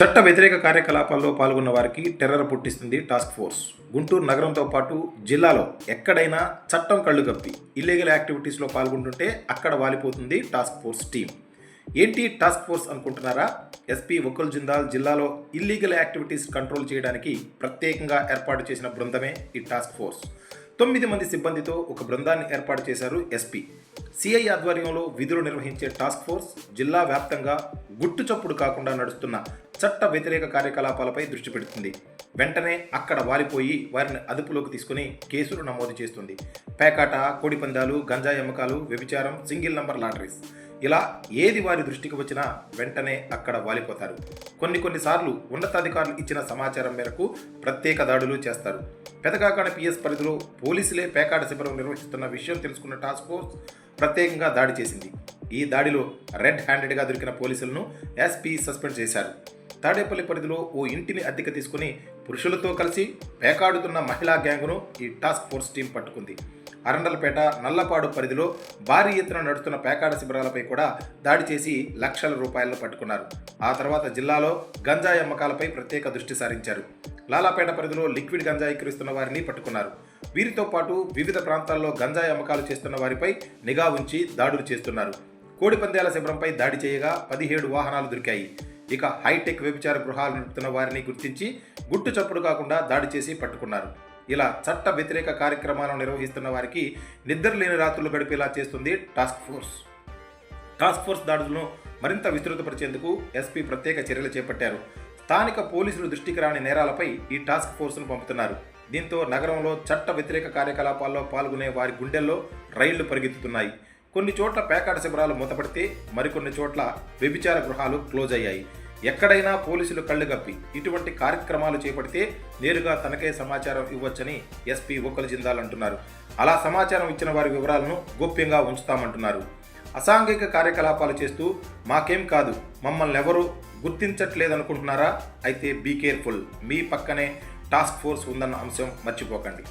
చట్ట వ్యతిరేక కార్యకలాపాల్లో పాల్గొన్న వారికి టెర్రర్ పుట్టిస్తుంది టాస్క్ ఫోర్స్. గుంటూరు నగరంతో పాటు జిల్లాలో ఎక్కడైనా చట్టం కళ్ళు కప్పి ఇల్లీగల్ యాక్టివిటీస్లో పాల్గొంటుంటే అక్కడ వాలిపోతుంది టాస్క్ ఫోర్స్ టీం. ఏంటి టాస్క్ ఫోర్స్ అనుకుంటున్నారా? ఎస్పీ ఒక్కల్ జిందాల్ జిల్లాలో ఇల్లీగల్ యాక్టివిటీస్ కంట్రోల్ చేయడానికి ప్రత్యేకంగా ఏర్పాటు చేసిన బృందమే ఈ టాస్క్ ఫోర్స్. తొమ్మిది మంది సిబ్బందితో ఒక బృందాన్ని ఏర్పాటు చేశారు ఎస్పీ. సిఐ ఆధ్వర్యంలో విధులు నిర్వహించే టాస్క్ ఫోర్స్ జిల్లా వ్యాప్తంగా గుట్టు చప్పుడు కాకుండా నడుస్తున్న చట్ట వ్యతిరేక కార్యకలాపాలపై దృష్టి పెడుతుంది. వెంటనే అక్కడ వాలిపోయి వారిని అదుపులోకి తీసుకుని కేసులు నమోదు చేస్తుంది. పేకాట కోడిపందాలు గంజాయి అమ్మకాలు వ్యభిచారం సింగిల్ నంబర్ లాటరీస్. ఇలా ఏది వారి దృష్టికి వచ్చినా వెంటనే అక్కడ వాలిపోతారు. కొన్ని కొన్నిసార్లు ఉన్నతాధికారులు ఇచ్చిన సమాచారం మేరకు ప్రత్యేక దాడులు చేస్తారు. పెదకాకాడ పిఎస్ పరిధిలో పోలీసులే పేకాడ శిబిరం నిర్వహిస్తున్న విషయం తెలుసుకున్న టాస్క్ ఫోర్స్ ప్రత్యేకంగా దాడి చేసింది. ఈ దాడిలో రెడ్ హ్యాండెడ్గా దొరికిన పోలీసులను ఎస్పీ సస్పెండ్ చేశారు. తాడేపల్లి పరిధిలో ఓ ఇంటిని అద్దెకు తీసుకుని పురుషులతో కలిసి పేకాడుతున్న మహిళా గ్యాంగ్ను ఈ టాస్క్ ఫోర్స్ టీం పట్టుకుంది. అరండలపేట నల్లపాడు పరిధిలో భారీ ఎత్తున నడుస్తున్న పేకాడ శిబిరాలపై కూడా దాడి చేసి లక్షల రూపాయలను పట్టుకున్నారు. ఆ తర్వాత జిల్లాలో గంజాయి అమ్మకాలపై ప్రత్యేక దృష్టి సారించారు. లాలాపేట పరిధిలో లిక్విడ్ గంజాయి విక్రయిస్తున్న వారిని పట్టుకున్నారు. వీరితో పాటు వివిధ ప్రాంతాల్లో గంజాయి అమ్మకాలు చేస్తున్న వారిపై నిఘా ఉంచి దాడులు చేస్తున్నారు. కోడిపందేల శిబిరంపై దాడి చేయగా పదిహేడు వాహనాలు దొరికాయి. ఇక హైటెక్ వ్యభిచార గృహాలు నడుపుతున్న వారిని గుర్తించి గుట్టు చప్పుడు కాకుండా దాడి చేసి పట్టుకున్నారు. ఇలా చట్ట వ్యతిరేక కార్యక్రమాలను నిర్వహిస్తున్న వారికి నిద్ర లేని రాత్రులు గడిపేలా చేస్తుంది టాస్క్ ఫోర్స్. టాస్క్ ఫోర్స్ దాడులను మరింత విస్తృతపరిచేందుకు ఎస్పీ ప్రత్యేక చర్యలు చేపట్టారు. స్థానిక పోలీసులు దృష్టికి రాని నేరాలపై ఈ టాస్క్ ఫోర్స్ను పంపుతున్నారు. దీంతో నగరంలో చట్ట వ్యతిరేక కార్యకలాపాల్లో పాల్గొనే వారి గుండెల్లో రైళ్ళు పరిగెత్తుతున్నాయి. కొన్ని చోట్ల పేకాట శిబిరాలు మూతపడితే మరికొన్ని చోట్ల వ్యభిచార గృహాలు క్లోజ్ అయ్యాయి. ఎక్కడైనా పోలీసులు కళ్ళుగప్పి ఇటువంటి కార్యక్రమాలు చేపడితే నేరుగా తనకే సమాచారం ఇవ్వచ్చని ఎస్పీ ఒక్కలు జిందాల్ అంటున్నారు. అలా సమాచారం ఇచ్చిన వారి వివరాలను గోప్యంగా ఉంచుతామంటున్నారు. అసాంఘిక కార్యకలాపాలు చేస్తూ మాకేం కాదు మమ్మల్ని ఎవరు గుర్తించట్లేదనుకుంటున్నారా? అయితే బీ కేర్ఫుల్ మీ పక్కనే టాస్క్ ఫోర్స్ ఉందన్న అంశం మర్చిపోకండి.